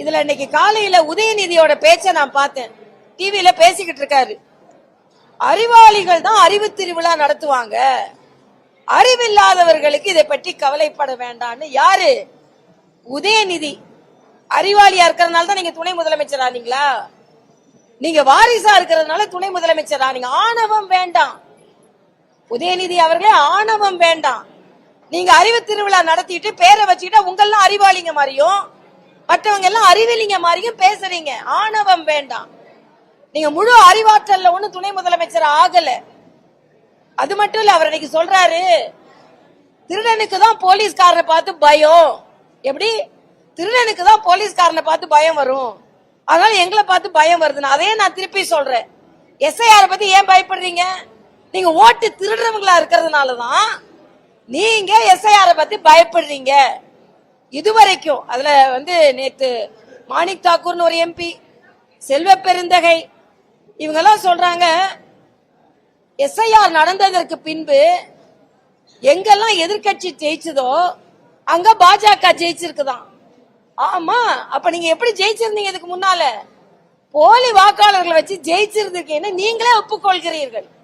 இதுல இன்னைக்கு காலையில உதயநிதியோட பேச்ச நான் பார்த்தேன். டிவியில பேசிக்கிட்டு இருக்காரு. அறிவாளிகள் தான் அறிவு திருவிழா நடத்துவாங்க. அறிவில்லாதவர்களுக்கு இதை பற்றி கவலைப்பட வேண்டாம்னு. யாரு? உதயநிதி. அறிவாளியா இருக்கிறதுனால தான் நீங்க துணை முதலமைச்சர் ஆனீங்களா? நீங்க வாரிசா இருக்கிறதுனால துணை முதலமைச்சர் ஆனீங்க. ஆணவம் வேண்டாம். உதயநிதி அவர்களே ஆணவம் வேண்டாம். நீங்க அறிவு திருவிழா நடத்திட்டு பேரை வச்சுக்கிட்டா உங்கெல்லாம் அறிவாளிங்க மாதிரியும் மற்றவங்க எல்லாம் அறிவிலிங்க மாதிரியும் பேசுறீங்க ஆணவம் வேண்டாம். நீங்க முழு அறிவாற்றல்ல ஒண்ணு துணை முதலமைச்சர் ஆகல. அது மட்டும் இல்ல அவர் இன்னைக்கு சொல்றாரு திருடனுக்கு தான் போலீஸ்காரனை பார்த்து பயம். எப்படி? திருடனுக்கு தான் போலீஸ்காரனை பார்த்து பயம் வரும். அதனால எங்களை பார்த்து பயம் வருதுன்னு. அதே நான் திருப்பி சொல்றேன். எஸ்ஐஆரை பத்தி ஏன் பயப்படுறீங்க? நீங்க ஓட்டு திருடுறவங்களா இருக்கிறதுனால தான் நீங்க எஸ்ஐஆரை பத்தி பயப்படுறீங்க. இதுவரைக்கும் அதுல வந்து நேத்து மாணிக் தாக்கூர்னு ஒரு எம்பி செல்வ பெருந்தகை இவங்கெல்லாம் சொல்றாங்க எஸ்ஐஆர் நடந்ததற்கு பின்பு எங்கெல்லாம் எதிர்க்கட்சி ஜெயிச்சதோ அங்க பாஜக ஜெயிச்சிருக்குதான். ஆமா அப்ப நீங்க எப்படி ஜெயிச்சிருந்தீங்க இதுக்கு முன்னால? போலி வாக்காளர்களை வச்சு ஜெயிச்சிருந்திருக்கீங்கன்னு நீங்களே ஒப்புக்கொள்கிறீர்கள்.